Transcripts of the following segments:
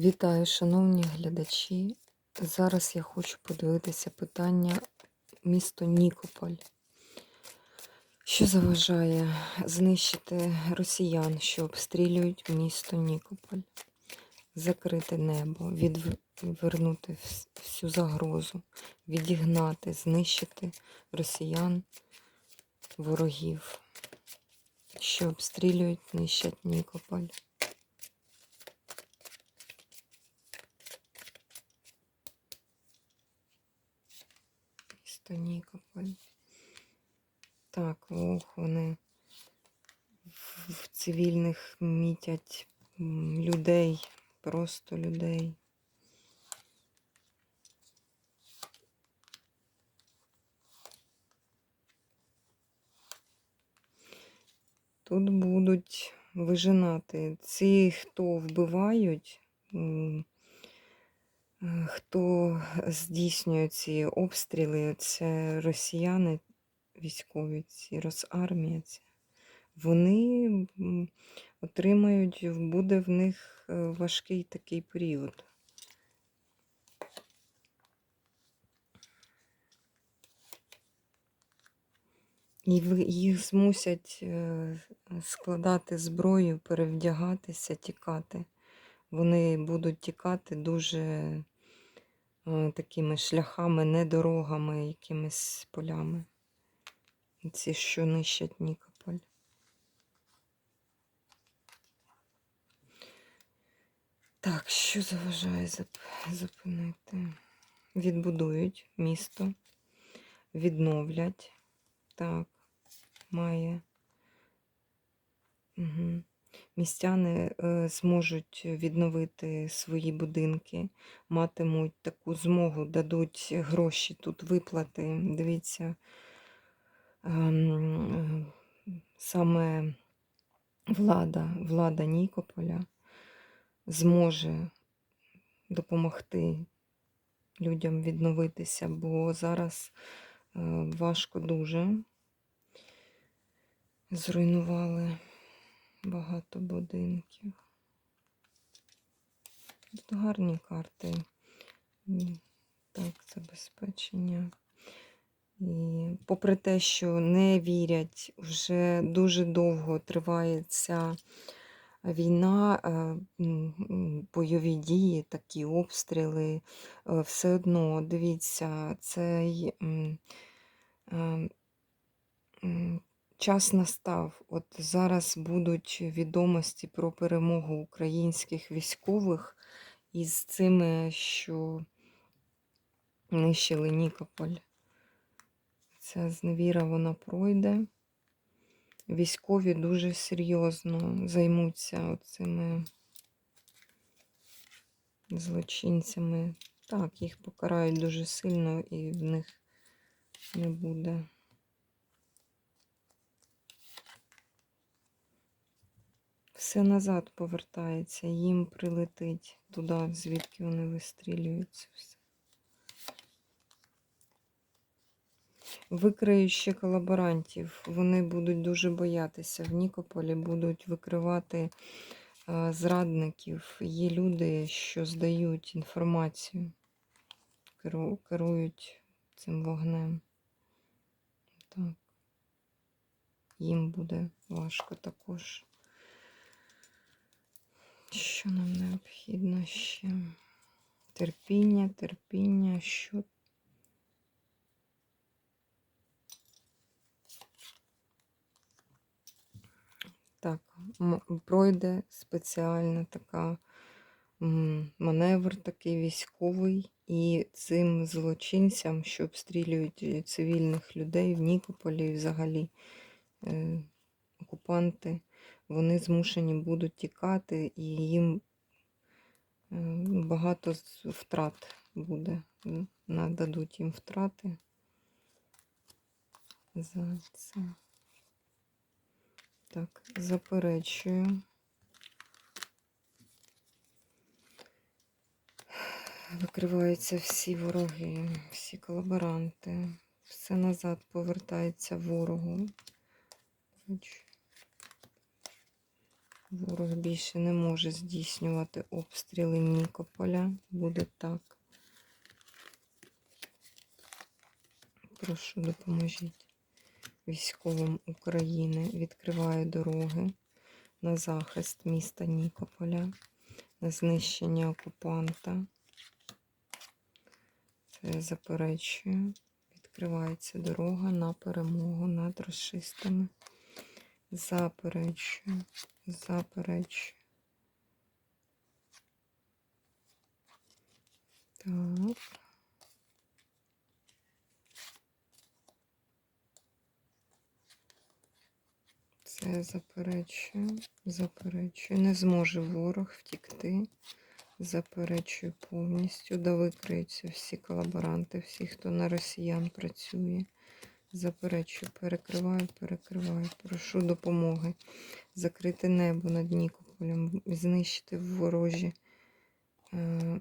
Вітаю, шановні глядачі. Зараз я хочу подивитися питання місто Нікополь. Що заважає знищити росіян, що обстрілюють місто Нікополь, закрити небо, відвернути всю загрозу, відігнати, знищити росіян, ворогів, що обстрілюють, нищать Нікополь. Місто Нікополь. Так, ох, вони в- цивільних мітять людей, просто людей. Тут будуть вижинати. Ці, хто вбивають, хто здійснює ці обстріли, це росіяни військові, ці Росармія. Вони отримають, буде в них е, важкий такий період. І їх змусять е, складати зброю, перевдягатися, тікати. Вони будуть тікати дуже такими шляхами, не дорогами, якимись полями. Ці, що нищать Нікополь. Так, що заважає зупинити? Відбудують місто, відновлять. Так, має. Угу. Містяни е, зможуть відновити свої будинки, матимуть таку змогу, дадуть гроші тут виплати. Дивіться, ем, саме влада, влада Нікополя зможе допомогти людям відновитися, бо зараз е, важко дуже. Зруйнували багато будинків. Тут гарні карти. Так, забезпечення. І попри те, що не вірять, вже дуже довго триває ця війна, е, бойові дії, такі обстріли, е, все одно, дивіться, цей м, е, м, час настав. От зараз будуть відомості про перемогу українських військових із цими, що нищили Нікополь. Ця зневіра вона пройде. Військові дуже серйозно займуться цими злочинцями. Так, їх покарають дуже сильно і в них не буде. Все назад повертається, їм прилетить туди, звідки вони вистрілюються. Все. Викриють ще колаборантів. Вони будуть дуже боятися. В Нікополі будуть викривати е, зрадників. Є люди, що здають інформацію, керу- керують цим вогнем. Так. Їм буде важко також. Що нам необхідно ще? Терпіння, терпіння, що Так, пройде спеціальна така маневр такий військовий, і цим злочинцям, що обстрілюють цивільних людей в Нікополі, і взагалі е, окупанти, вони змушені будуть тікати, і їм е, багато втрат буде. Нададуть їм втрати за це. Так, заперечую. Викриваються всі вороги, всі колаборанти. Все назад повертається ворогу. Ворог більше не може здійснювати обстріли Нікополя. Буде так. Прошу, допоможіть військовим України. Відкриваю дороги на захист міста Нікополя, на знищення окупанта. Це я заперечую. Відкривається дорога на перемогу над расистами. Заперечую, заперечую. Так. Це заперечую, заперечую. Не зможе ворог втікти. Заперечую повністю. Да викриються всі колаборанти, всі, хто на росіян працює. Заперечую, перекриваю, перекриваю. Прошу допомоги. Закрити небо над Нікополем, знищити ворожі е,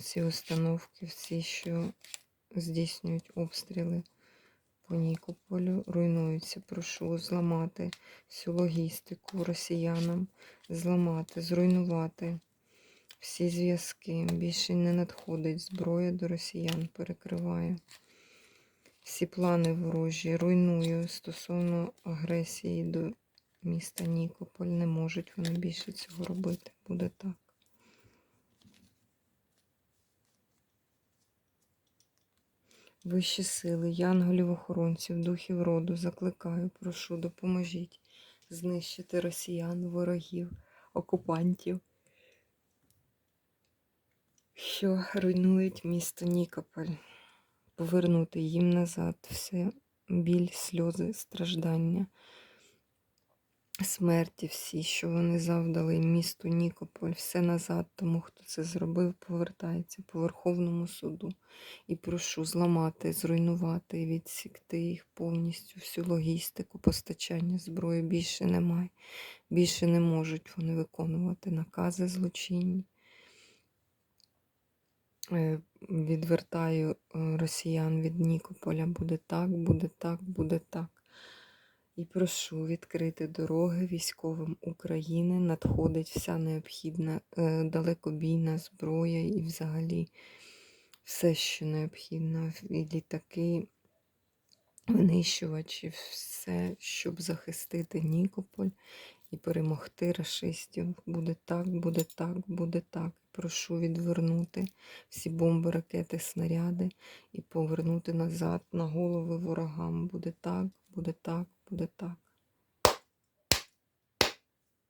ці установки, всі, що здійснюють обстріли по Нікополю, руйнуються. Прошу зламати всю логістику росіянам, зламати, зруйнувати всі зв'язки. Більше не надходить зброя до росіян, перекриваю. Всі плани ворожі руйную стосовно агресії до міста Нікополь. Не можуть вони більше цього робити. Буде так. Вищі сили, янголів охоронців, духів роду, закликаю, прошу, допоможіть знищити росіян, ворогів, окупантів, що руйнують місто Нікополь, повернути їм назад все біль, сльози, страждання, смерті всі, що вони завдали місту Нікополь, все назад, тому хто це зробив, повертається по Верховному суду. І прошу зламати, зруйнувати відсікти їх повністю, всю логістику, постачання зброї більше немає. Більше не можуть вони виконувати накази злочинні. Відвертаю е, росіян від Нікополя. Буде так, буде так, буде так. І прошу відкрити дороги військовим України. Надходить вся необхідна е, далекобійна зброя і взагалі все, що необхідно. І літаки, винищувачі, все, щоб захистити Нікополь і перемогти расистів. Буде так, буде так, буде так. Прошу відвернути всі бомби, ракети, снаряди і повернути назад на голови ворогам. Буде так, буде так, буде так.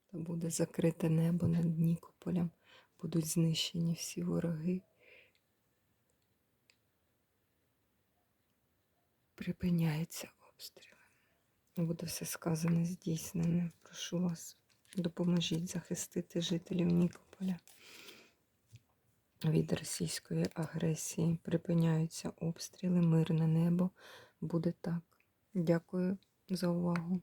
Та буде закрите небо над Нікополем. Будуть знищені всі вороги. Припиняються обстріли. Буде все сказане, здійснене. Прошу вас, допоможіть захистити жителів Нікополя від російської агресії. Припиняються обстріли, мирне небо. Буде так. Дякую за увагу.